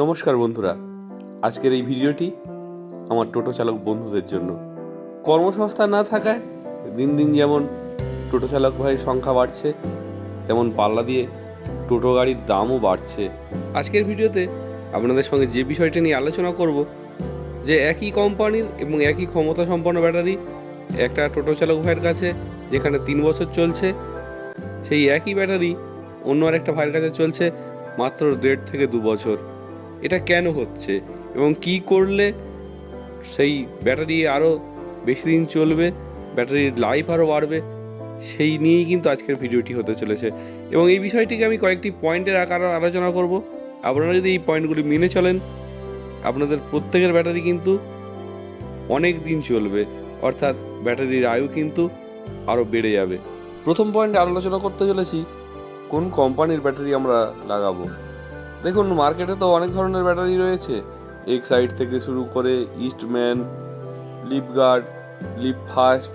নমস্কার বন্ধুরা। আজকের এই ভিডিওটি আমার টোটো চালক বন্ধুদের জন্য। কর্মসংস্থান না থাকায় দিন দিন যেমন টোটো চালক ভাইয়ের সংখ্যা বাড়ছে, তেমন পাল্লা দিয়ে টোটো গাড়ির দামও বাড়ছে। আজকের ভিডিওতে আপনাদের সঙ্গে যে বিষয়টা নিয়ে আলোচনা করব, যে একই কোম্পানির এবং একই ক্ষমতা সম্পন্ন ব্যাটারি একটা টোটো চালক ভাইয়ের কাছে যেখানে তিন বছর চলছে, সেই একই ব্যাটারি অন্য আরেকটা ভাইয়ের কাছে চলছে মাত্র দেড় থেকে দু বছর। এটা কেন হচ্ছে? এবং কি করলে সেই ব্যাটারি আরও বেশি দিন চলবে, ব্যাটারির লাইফ আরও বাড়বে, সেই নিয়েই কিন্তু আজকের ভিডিওটি হতে চলেছে। এবং এই বিষয়টিকে আমি কয়েকটি পয়েন্টের আকারে আলোচনা করব। আপনারা যদি এই পয়েন্টগুলি মেনে চলেন, আপনাদের প্রত্যেকের ব্যাটারি কিন্তু অনেক দিন চলবে, অর্থাৎ ব্যাটারির আয়ু কিন্তু আরও বেড়ে যাবে। প্রথম পয়েন্টে আলোচনা করতে চলেছি, কোন কোম্পানির ব্যাটারি আমরা লাগাবো? দেখুন মার্কেটে তো অনেক ধরনের ব্যাটারি রয়েছে। এক্সাইড থেকে শুরু করে Eastman Lipguard lip fast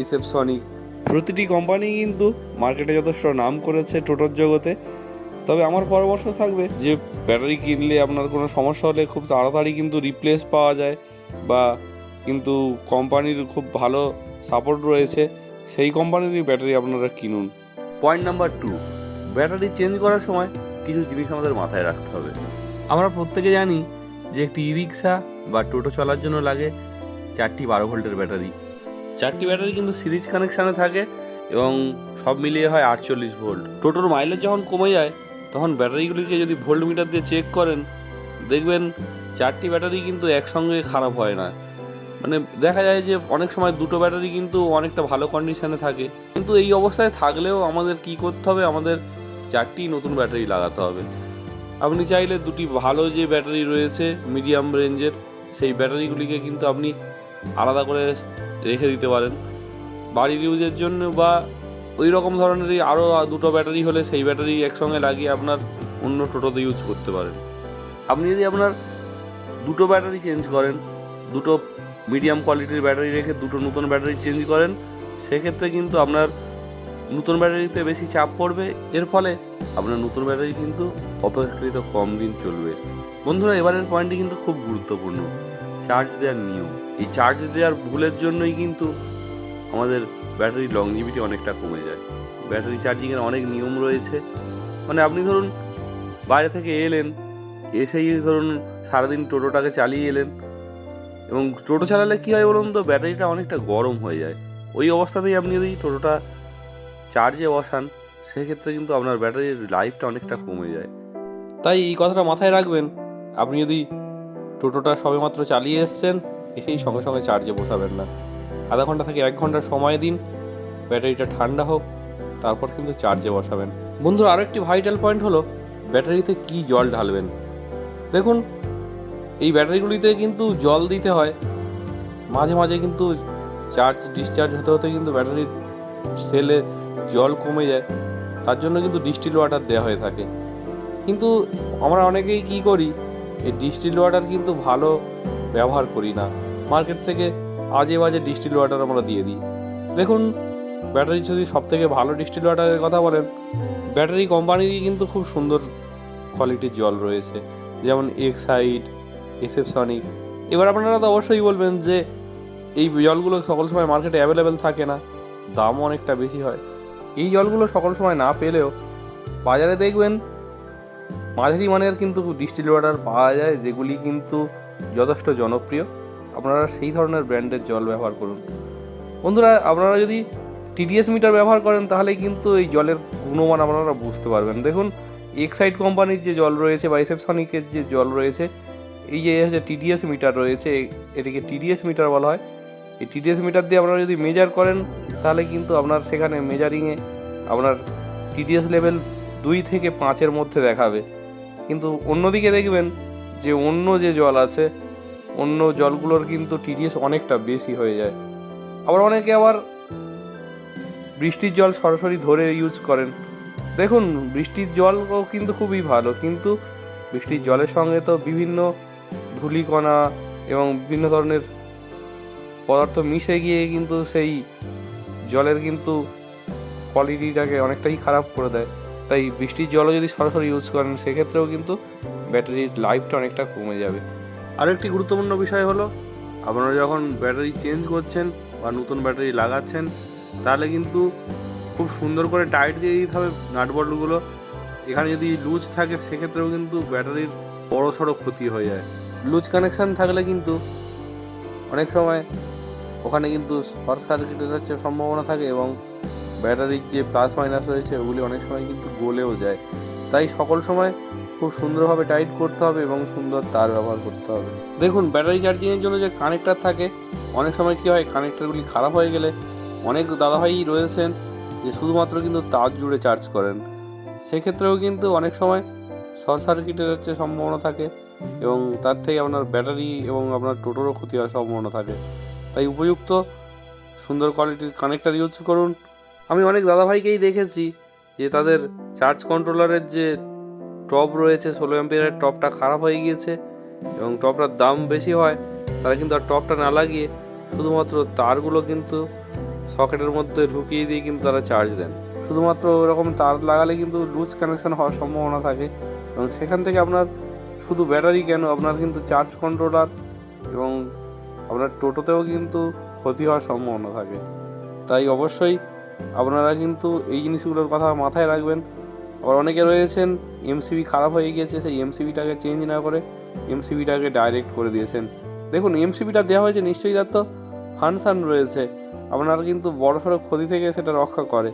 SF Sonic প্রতিটি কোম্পানি কিন্তু মার্কেটে যথেষ্ট নাম করেছে টোটোর জগতে। তবে আমার পরামর্শ থাকবে যে ব্যাটারি কিনলে আপনার কোনো সমস্যা হলে খুব তাড়াতাড়ি কিন্তু রিপ্লেস পাওয়া যায় বা কিন্তু কোম্পানির খুব ভালো সাপোর্ট রয়েছে, সেই কোম্পানিরই ব্যাটারি আপনারা কিনুন। Point number two battery change করার সময় কিছু জিনিস আমাদের মাথায় রাখতে হবে। আমরা প্রত্যেকে জানি যে একটি ই রিক্সা বা টোটো চলার জন্য লাগে চারটি বারো ভোল্টের ব্যাটারি। চারটি ব্যাটারি কিন্তু সিরিজ কানেকশানে থাকে এবং সব মিলিয়ে হয় আটচল্লিশ ভোল্ট। টোটোর মাইলেজ যখন কমে যায়, তখন ব্যাটারিগুলিকে যদি ভোল্ট মিটার দিয়ে চেক করেন, দেখবেন চারটি ব্যাটারি কিন্তু একসঙ্গে খারাপ হয় না। মানে দেখা যায় যে অনেক সময় দুটো ব্যাটারি কিন্তু অনেকটা ভালো কন্ডিশনে থাকে। কিন্তু এই অবস্থায় থাকলেও আমাদের কি করতে হবে? আমাদের চারটি নতুন ব্যাটারি লাগাতে হবে। আপনি চাইলে দুটি ভালো যে ব্যাটারি রয়েছে, মিডিয়াম রেঞ্জের, সেই ব্যাটারিগুলিকে কিন্তু আপনি আলাদা করে রেখে দিতে পারেন। বাড়ির ইউজের জন্য বা ওই রকম ধরনেরই আরও দুটো ব্যাটারি হলে সেই ব্যাটারি একসঙ্গে লাগিয়ে আপনার অন্য টোটোতে ইউজ করতে পারেন। আপনি যদি আপনার দুটো ব্যাটারি চেঞ্জ করেন, দুটো মিডিয়াম কোয়ালিটির ব্যাটারি রেখে দুটো নতুন ব্যাটারি চেঞ্জ করেন, সেক্ষেত্রে কিন্তু আপনার নতুন ব্যাটারিতে বেশি চাপ পড়বে। এর ফলে আপনার নতুন ব্যাটারি কিন্তু অপেক্ষাকৃত কম দিন চলবে। বন্ধুরা, এবারের পয়েন্টটি কিন্তু খুব গুরুত্বপূর্ণ। চার্জ দেওয়ার নিয়ম। এই চার্জ দেওয়ার ভুলের জন্যই কিন্তু আমাদের ব্যাটারির লংজিভিটি অনেকটা কমে যায়। ব্যাটারি চার্জিংয়ের অনেক নিয়ম রয়েছে। মানে আপনি ধরুন, বাইরে থেকে এলেন, এসেই ধরুন সারাদিন টোটোটাকে চালিয়ে এলেন এবং টোটো চালালে কী হয় বলুন তো, ব্যাটারিটা অনেকটা গরম হয়ে যায়। ওই অবস্থাতেই আপনি যদি টোটোটা চার্জে বসান, সেক্ষেত্রে কিন্তু আপনার ব্যাটারির লাইফটা অনেকটা কমে যায়। তাই এই কথাটা মাথায় রাখবেন, আপনি যদি টোটোটা সবেমাত্র চালিয়ে এসছেন, এসেই সঙ্গে সঙ্গে চার্জে বসাবেন না। আধা ঘণ্টা থেকে এক ঘণ্টা সময় দিন, ব্যাটারিটা ঠান্ডা হোক, তারপর কিন্তু চার্জে বসাবেন। বন্ধুর আরও একটি ভাইটাল পয়েন্ট হলো, ব্যাটারিতে কি জল ঢালবেন? দেখুন, এই ব্যাটারিগুলিতে কিন্তু জল দিতে হয়, মাঝে মাঝে কিন্তু চার্জ ডিসচার্জ হতে হতে কিন্তু ব্যাটারির সেলে জল কমে যায়, তার জন্য কিন্তু ডিস্টিল ওয়াটার দেওয়া হয়ে থাকে। কিন্তু আমরা অনেকেই কি করি, এই ডিস্টিল ওয়াটার কিন্তু ভালো ব্যবহার করি না। মার্কেট থেকে আজে বাজে ডিস্টিল ওয়াটার আমরা দিয়ে দিই। দেখুন ব্যাটারি যদি সব থেকে ভালো ডিস্টিল ওয়াটারের কথা বলেন ব্যাটারি কোম্পানিরই কিন্তু খুব সুন্দর কোয়ালিটির জল রয়েছে। যেমন এক্সাইড এসএফ সনিক এবার আপনারা তো অবশ্যই বলবেন যে, এই জলগুলো সকল সময় মার্কেটে অ্যাভেলেবেল থাকে না। দামও অনেকটা বেশি হয়। এই জলগুলো সকল সময় না পেলেও বাজারে দেখবেন মাঝারি মানের কিন্তু ডিস্টিল ওয়াটার পাওয়া যায়, যেগুলি কিন্তু যথেষ্ট জনপ্রিয়। আপনারা সেই ধরনের ব্র্যান্ডের জল ব্যবহার করুন। বন্ধুরা, আপনারা যদি টিডিএস মিটার ব্যবহার করেন, তাহলে কিন্তু এই জলের গুণমান আপনারা বুঝতে পারবেন। দেখুন এক্সাইড কোম্পানির যে জল রয়েছে বা এসএফ সনিকের যে জল রয়েছে, এই যে হচ্ছে টিডিএস মিটার রয়েছে এটিকে টিডিএস মিটার বলা হয়। এই টিডিএস মিটার দিয়ে আপনারা যদি মেজার করেন, তাহলে কিন্তু আপনার সেখানে মেজারিংয়ে আপনার টিডিএস লেভেল দুই থেকে পাঁচের মধ্যে দেখাবে। কিন্তু অন্যদিকে দেখবেন যে অন্য যে জল আছে, অন্য জলগুলোর কিন্তু টিডিএস অনেকটা বেশি হয়ে যায়। আবার অনেকে আবার বৃষ্টির জল সরাসরি ধরে ইউজ করেন। দেখুন, বৃষ্টির জলও কিন্তু খুবই ভালো, কিন্তু বৃষ্টির জলের সঙ্গে তো বিভিন্ন ধূলিকণা এবং বিভিন্ন ধরনের পদার্থ মিশে গিয়ে কিন্তু সেই জলের কিন্তু কোয়ালিটিটাকে অনেকটাই খারাপ করে দেয়। তাই বৃষ্টির জলও যদি সরাসরি ইউজ করেন, সেক্ষেত্রেও কিন্তু ব্যাটারির লাইফটা অনেকটা কমে যাবে। আরও একটি গুরুত্বপূর্ণ বিষয় হলো, আপনারা যখন ব্যাটারি চেঞ্জ করছেন বা নতুন ব্যাটারি লাগাচ্ছেন, তাহলে কিন্তু খুব সুন্দর করে টাইট দিয়ে দিতে হবে নাট বল্টুগুলো এখানে যদি লুজ থাকে, সেক্ষেত্রেও কিন্তু ব্যাটারির বড় সড়ো ক্ষতি হয়ে যায়। লুজ কানেকশান থাকলে কিন্তু অনেক সময় ওখানে কিন্তু শর্ট সার্কিটের হচ্ছে সম্ভাবনা থাকে এবং ব্যাটারির যে প্লাস মাইনাস রয়েছে ওগুলি অনেক সময় কিন্তু গলেও যায়। তাই সকল সময় খুব সুন্দরভাবে টাইট করতে হবে এবং সুন্দর তার ব্যবহার করতে হবে। দেখুন, ব্যাটারি চার্জিংয়ের জন্য যে কানেক্টার থাকে, অনেক সময় কী হয়, কানেক্টারগুলি খারাপ হয়ে গেলে অনেক দাদাভাই রয়েছেন যে শুধুমাত্র কিন্তু তার জুড়ে চার্জ করেন। সেক্ষেত্রেও কিন্তু অনেক সময় শর্ট সার্কিটের হচ্ছে সম্ভাবনা থাকে এবং তার থেকে আপনার ব্যাটারি এবং আপনার টোটোরও ক্ষতি হওয়ার সম্ভাবনা থাকে। তাই উপযুক্ত। সুন্দর কোয়ালিটির কানেক্টার ইউজ করুন। আমি অনেক দাদাভাইকেই দেখেছি যে তাদের চার্জ কন্ট্রোলারের যে টপ রয়েছে, ষোলো এম্পিয়ারের টপটা খারাপ হয়ে গিয়েছে এবং টপটার দাম বেশি হয়, তারা কিন্তু আর টপটা না লাগিয়ে শুধুমাত্র তারগুলো কিন্তু সকেটের মধ্যে ঢুকিয়ে দিয়ে কিন্তু তারা চার্জ দেন। শুধুমাত্র ওরকম তার লাগালে কিন্তু লুজ কানেকশন হওয়ার সম্ভাবনা থাকে এবং সেখান থেকে আপনার শুধু ব্যাটারি কেন? আপনার কিন্তু চার্জ কন্ট্রোলার এবং আপনার টোটোতেও কিন্তু ক্ষতি হওয়ার সম্ভাবনা থাকে। তাই অবশ্যই আপনারা কিন্তু এই জিনিসগুলোর কথা মাথায় রাখবেন। আবার অনেকে রয়েছেন এমসিবি খারাপ হয়ে গিয়েছে, সেই এমসিবিটাকে চেঞ্জ না করে এমসিবিটাকে ডাইরেক্ট করে দিয়েছেন। দেখুন এমসিবিটা দেওয়া হয়েছে নিশ্চয়ই তার তো ফাংশান রয়েছে। আপনারা কিন্তু বড় সড়ো ক্ষতি থেকে সেটা রক্ষা করে।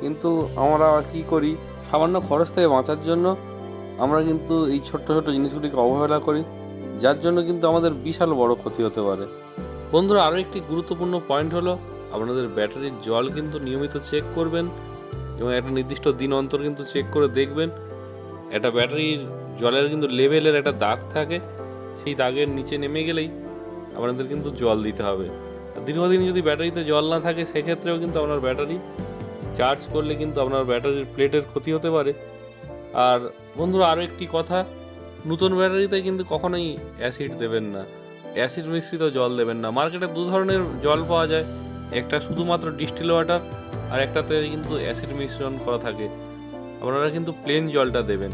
কিন্তু আমরা কি করি? সামান্য খরচ থেকে বাঁচার জন্য আমরা কিন্তু এই ছোট্ট ছোট্ট জিনিসগুলিকে অবহেলা করি। যার জন্য কিন্তু আমাদের বিশাল বড় ক্ষতি হতে পারে। বন্ধুরা আরও একটি গুরুত্বপূর্ণ পয়েন্ট হলো, আপনাদের ব্যাটারির জল কিন্তু নিয়মিত চেক করবেন এবং একটা নির্দিষ্ট দিন অন্তর কিন্তু চেক করে দেখবেন। একটা ব্যাটারির জলের কিন্তু লেভেলের একটা দাগ থাকে, সেই দাগের নিচে নেমে গেলেই আপনাদের কিন্তু জল দিতে হবে। আর দীর্ঘদিন যদি ব্যাটারিতে জল না থাকে, সেক্ষেত্রেও কিন্তু আপনার ব্যাটারি চার্জ করলে কিন্তু আপনার ব্যাটারির প্লেটের ক্ষতি হতে পারে। আর বন্ধুরা আরও একটি কথা নতুন ব্যাটারিতে কিন্তু কখনোই অ্যাসিড দেবেন না। অ্যাসিড মিশ্রিত জল দেবেন না। মার্কেটে দু ধরনের জল পাওয়া যায়। একটা শুধুমাত্র ডিস্টিল ওয়াটার আর একটাতে কিন্তু অ্যাসিড মিশ্রণ করা থাকে। আপনারা কিন্তু প্লেন জলটা দেবেন।